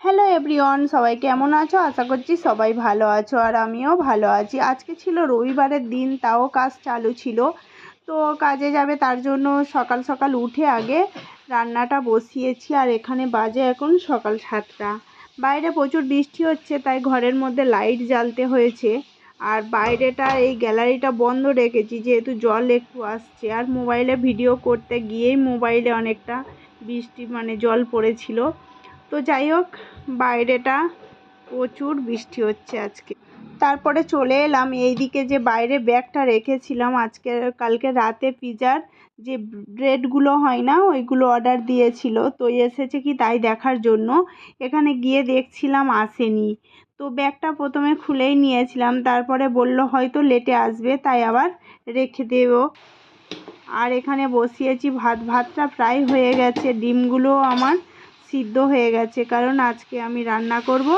Hello everyone সবাই কেমন আছো? আশা করছি সবাই ভালো আছো আর আমিও ভালো আছি। আজকে ছিল রবিবারের দিন, তাও কাজ চালু ছিল। তো কাজে যাবে তার জন্য সকাল সকাল উঠে আগে রান্নাটা বসিয়েছি আর এখানে বাজে এখন সকাল সাতটা। বাইরে প্রচুর বৃষ্টি হচ্ছে, তাই ঘরের মধ্যে লাইট জ্বালতে হয়েছে। আর বাইরেটা, এই গ্যালারিটা বন্ধ রেখেছি, যেহেতু জল একটু আসছে। আর মোবাইলে ভিডিও করতে গিয়েই মোবাইলে অনেকটা বৃষ্টি মানে জল পড়েছিল। তো যাই হোক, বাইরেটা প্রচুর বৃষ্টি হচ্ছে আজকে। তারপরে চলে এলাম, এইদিকে যে বাইরে ব্যাগটা রেখেছিলাম আজকে, কালকে রাতে পিজার যে ব্রেডগুলো হয় না, ওইগুলো অর্ডার দিয়েছিল। তো এসেছে কি তাই দেখার জন্য। এখানে গিয়ে দেখছিলাম আসেনি। তো ব্যাগটা প্রথমে খুলেই নিয়েছিলাম, তারপরে বলল হয়তো লেটে আসবে, তাই আবার রেখে দেবো। আর এখানে বসিয়েছি, ভাত, ভাতটা প্রায় হয়ে গেছে ডিমগুলো আমার সিদ্ধ হয়ে গেছে। কারণ আজকে আমি রান্না করব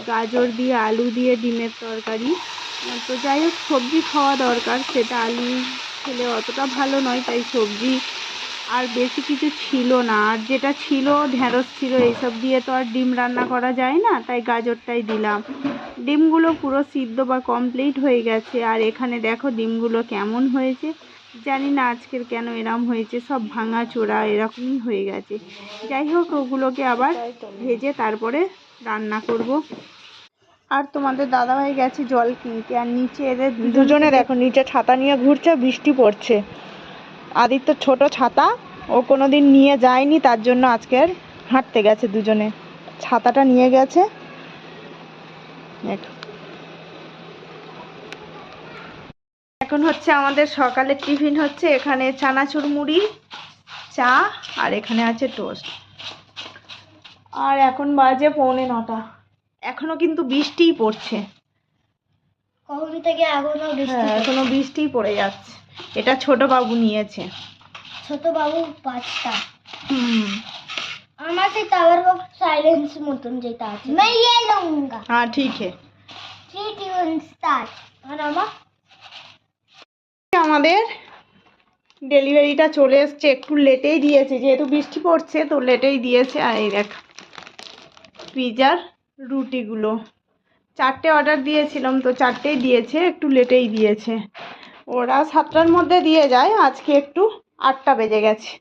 গাজর দিয়ে আলু দিয়ে ডিমের তরকারি। তো যাই হোক, সবজি খাওয়া দরকার। সেটা আলু খেলে অতটা ভালো নয়, তাই সবজি আর বেশি কিছু ছিল না। আর যেটা ছিল ঢ্যাঁড়স ছিল, এইসব দিয়ে তো আর ডিম রান্না করা যায় না, তাই গাজরটাই দিলাম। ডিমগুলো পুরো সিদ্ধ বা কমপ্লিট হয়ে গেছে। আর এখানে দেখো ডিমগুলো কেমন হয়েছে। জানি না আজকের কেন এরম হয়েছে, সব ভাঙা চোরা এরকমই হয়ে গেছে। যাই হোক, ওগুলোকে আবার ভেজে তারপরে রান্না করব। আর তোমাদের দাদাভাই গেছে জল কিনতে, আর নিচে এদের দুজনে দেখো, নিচে ছাতা নিয়ে ঘুরছে, বৃষ্টি পড়ছে। আদিত্য ছোট ছাতা, ও কোনোদিন নিয়ে যায়নি, তার জন্য আজকের হাঁটতে গেছে দুজনে। ছাতাটা নিয়ে গেছে। দেখো এখন হচ্ছে আমাদের সকালের টিফিন হচ্ছে এখানে চানাচুর মুড়ি চা আর এখানে আছে টোস্ট আর এখন বাজে পৌনে নটা এখনো কিন্তু বৃষ্টিই পড়ছে কখন থেকে এখনো বৃষ্টি হ্যাঁ এখনো বৃষ্টিই পড়ে যাচ্ছে এটা ছোট বাবু নিয়েছে ছোট বাবু পাঁচটা হুম আমার সেই টাওয়ার বক্স সাইলেন্স মতন যেটা আছে मैं ये लूंगा হ্যাঁ ঠিক है থ্রি টিউন স্টার্ট আর আমার আমাদের ডেলিভারিটা চলে এসছে, একটু লেটেই দিয়েছে, যেহেতু বৃষ্টি পড়ছে, তো লেটেই দিয়েছে। আর এই দেখ পিজার রুটিগুলো। চারটে অর্ডার দিয়েছিলাম, তো চারটেই দিয়েছে, একটু লেটেই দিয়েছে। ওরা সাতটার মধ্যে দিয়ে যায়, আজকে একটু আটটা বেজে গেছে।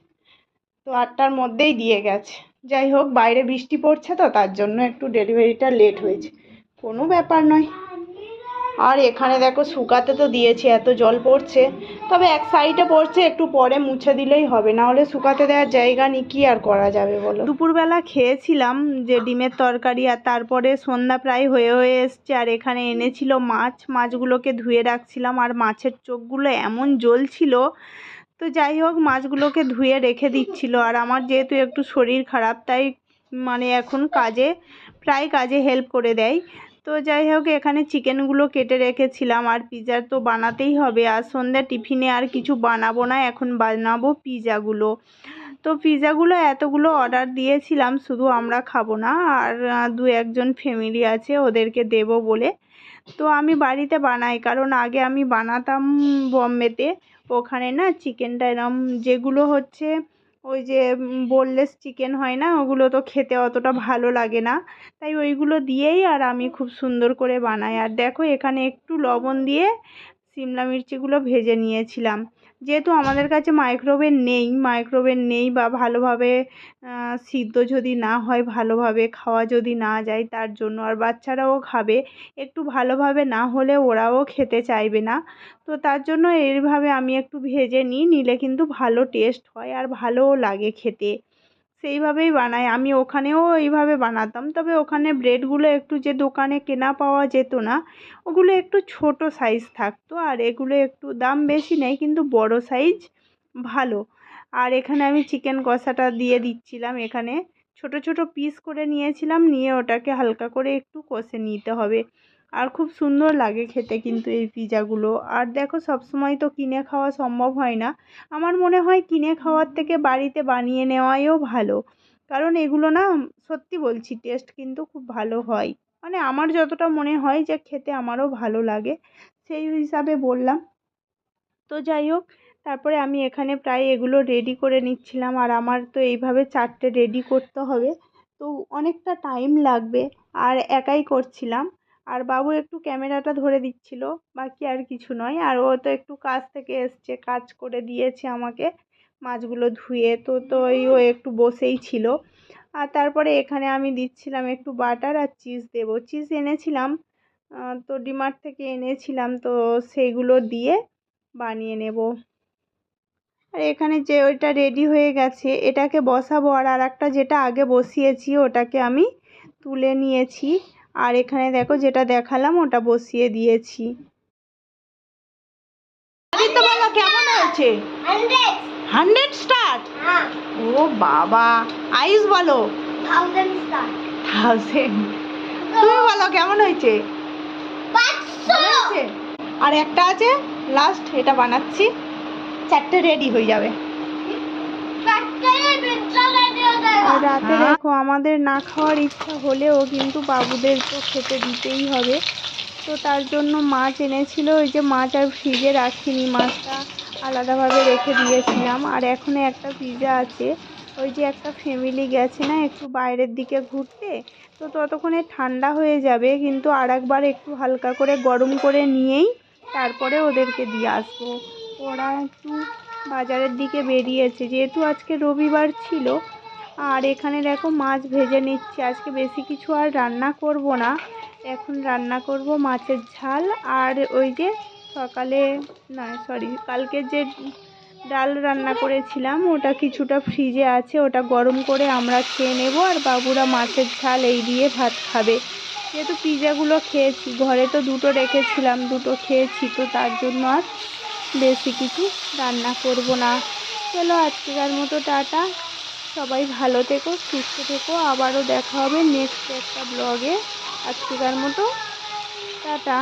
তো আটটার মধ্যেই দিয়ে গেছে। যাই হোক, বাইরে বৃষ্টি পড়ছে তো, তার জন্য একটু ডেলিভারিটা লেট হয়েছে। কোনো ব্যাপার নয়। আর এখানে দেখো শুকাতে তো দিয়েছি, এত জল পড়ছে। তবে এক সাইডে পড়ছে, একটু পরে মুছে দিলেই হবে। না হলে শুকাতে দেওয়ার জায়গা নেই, কি আর করা যাবে বলো? দুপুরবেলা খেয়েছিলাম যে ডিমের তরকারি, আর তারপরে সন্ধ্যা প্রায় হয়ে হয়ে এসছে। আর এখানে এনেছিল মাছ, মাছগুলোকে ধুয়ে রাখছিলাম। আর মাছের চোখগুলো এমন জ্বলছিল। তো যাই হোক, মাছগুলোকে ধুয়ে রেখে দিচ্ছিল। আর আমার যেহেতু একটু শরীর খারাপ, তাই মানে এখন কাজে, প্রায় কাজে হেল্প করে দেয়। তো যাই হোক, এখানে চিকেনগুলো কেটে রেখেছিলাম। আর পিৎজা তো বানাতেই হবে। আর সন্ধ্যা টিফিনে আর কিছু বানাবো না, এখন বানাবো পিৎজাগুলো তো পিৎজাগুলো এতগুলো অর্ডার দিয়েছিলাম, শুধু আমরা খাব না, আর দু একজন ফ্যামিলি আছে, ওদেরকে দেবো বলে। তো আমি বাড়িতে বানাই, কারণ আগে আমি বানাতাম বম্বেতে। ওখানে না চিকেনটা এরম যেগুলো হচ্ছে ওই যে বোনলেস চিকেন হয় না, ওগুলো তো খেতে অতটা ভালো লাগে না। তাই ওইগুলো দিয়েই আর আমি খুব সুন্দর করে বানাই। আর দেখো এখানে একটু লবণ দিয়ে সিমলা মির্চিগুলো ভেজে নিয়েছিলাম। যেহেতু আমাদের কাছে মাইক্রোওভেন নেই মাইক্রোওভেন নেই বা ভালোভাবে সিদ্ধ যদি না হয়, ভালোভাবে খাওয়া যদি না যায়, তার জন্য আর বাচ্চারাও খাবে। একটু ভালোভাবে না হলে ওরাও খেতে চাইবে না। তো তার জন্য এইভাবে আমি একটু ভেজে নিই, নিলে কিন্তু ভালো টেস্ট হয় আর ভালোও লাগে খেতে। সেইভাবেই বানাই আমি ওখানেও এইভাবে বানাতাম। তবে ওখানে ব্রেডগুলো একটু যে দোকানে কেনা পাওয়া যেত না, ওগুলো একটু ছোট সাইজ থাকতো আর এগুলো একটু দাম বেশি নেয় কিন্তু বড় সাইজ ভালো। আর এখানে আমি চিকেন কষাটা দিয়ে দিচ্ছিলাম এখানে। ছোট ছোট পিস করে নিয়েছিলাম, নিয়ে ওটাকে হালকা করে একটু কষে নিতে হবে। আর খুব সুন্দর লাগে খেতে কিন্তু এই পিৎজাগুলো আর দেখো, সবসময় তো কিনে খাওয়া সম্ভব হয় না। আমার মনে হয় কিনে খাওয়ার থেকে বাড়িতে বানিয়ে নেওয়াইও ভালো। কারণ এগুলো না, সত্যি বলছি টেস্ট কিন্তু খুব ভালো হয়। মানে আমার যতটা মনে হয় যে খেতে আমারও ভালো লাগে, সেই হিসাবে বললাম। তো যাই হোক, তারপরে আমি এখানে প্রায় এগুলো রেডি করে নিচ্ছিলাম। আর আমার তো এইভাবে চারটে রেডি করতে হবে। তো অনেকটা টাইম লাগবে। আর একাই করছিলাম। আর বাবু একটু ক্যামেরাটা ধরে দিচ্ছিল, বাকি আর কিছু নয়। আর ও তো একটু কাজ থেকে এসছে, কাজ করে দিয়েছে আমাকে মাছগুলো ধুয়ে। তো তো ও একটু বসেই ছিল। আর তারপরে এখানে আমি দিচ্ছিলাম একটু বাটার আর চিজ দেবো। চিজ এনেছিলাম তো ডিমার্ট থেকে এনেছিলাম, তো সেইগুলো দিয়ে বানিয়ে নেব। আর এখানে যে ওইটা রেডি হয়ে গেছে, এটাকে বসাবো। আর আর একটা যেটা আগে বসিয়েছি, ওটাকে আমি তুলে নিয়েছি। আর এখানে দেখো যেটা দেখালাম ওটা বসিয়ে দিয়েছি। বলো কেমন হয়েছে? হান্ড্রেড। হ্যাঁ। ও বাবা। আইস বলো। থাউজেন্ড তুমি বলো কেমন হয়েছে? আর একটা আছে লাস্ট এটা বানাচ্ছি। চারটে রেডি হয়ে যাবে ফ্যাক্টরি পিজ্জা রেডি হয়ে যাবে আর রাতে দেখো আমাদের না খাওয়ার ইচ্ছা হলেও কিন্তু বাবুদের তো খেতে দিতেই হবে। তো তার জন্য মাছ এনেছিল ওই যে মাছ আর ফ্রিজে রাখিনি মাছটা আলাদাভাবে রেখে দিয়েছিলাম। আর এখনও একটা পিজা আছে ওই যে একটা ফ্যামিলি গেছে না একটু বাইরের দিকে ঘুরতে। তো ততক্ষণে ঠান্ডা হয়ে যাবে কিন্তু আর একবার একটু হালকা করে গরম করে নিয়েই তারপরে ওদেরকে দিয়ে আসব। ওরা একটু বাজারের দিকে বেরিয়েছে। যেহেতু আজকে রবিবার ছিল, আর এখানে দেখো মাছ ভেজে নিচ্ছি। আজকে বেশি কিছু আর রান্না করব না। এখন রান্না করব মাছের ঝাল আর ওই যে সকালে, না সরি কালকে যে ডাল রান্না করেছিলাম, ওটা কিছুটা ফ্রিজে আছে, ওটা গরম করে আমরা খেয়ে নেব আর বাবুরা মাছের ঝাল এই দিয়ে ভাত খাবে। যেহেতু পিজাগুলো খেয়েছি, ঘরে তো দুটো রেখেছিলাম, দুটো খেয়েছি, তো তার জন্য আর বেশি কিছু রান্না করব না। চলো আজকেকার মতো টাটা। সবাই ভালো থেকো, সুস্থ থেকো। আবারও দেখা হবে নেক্সট একটা ব্লগে আজকেকার মতো, টাটা।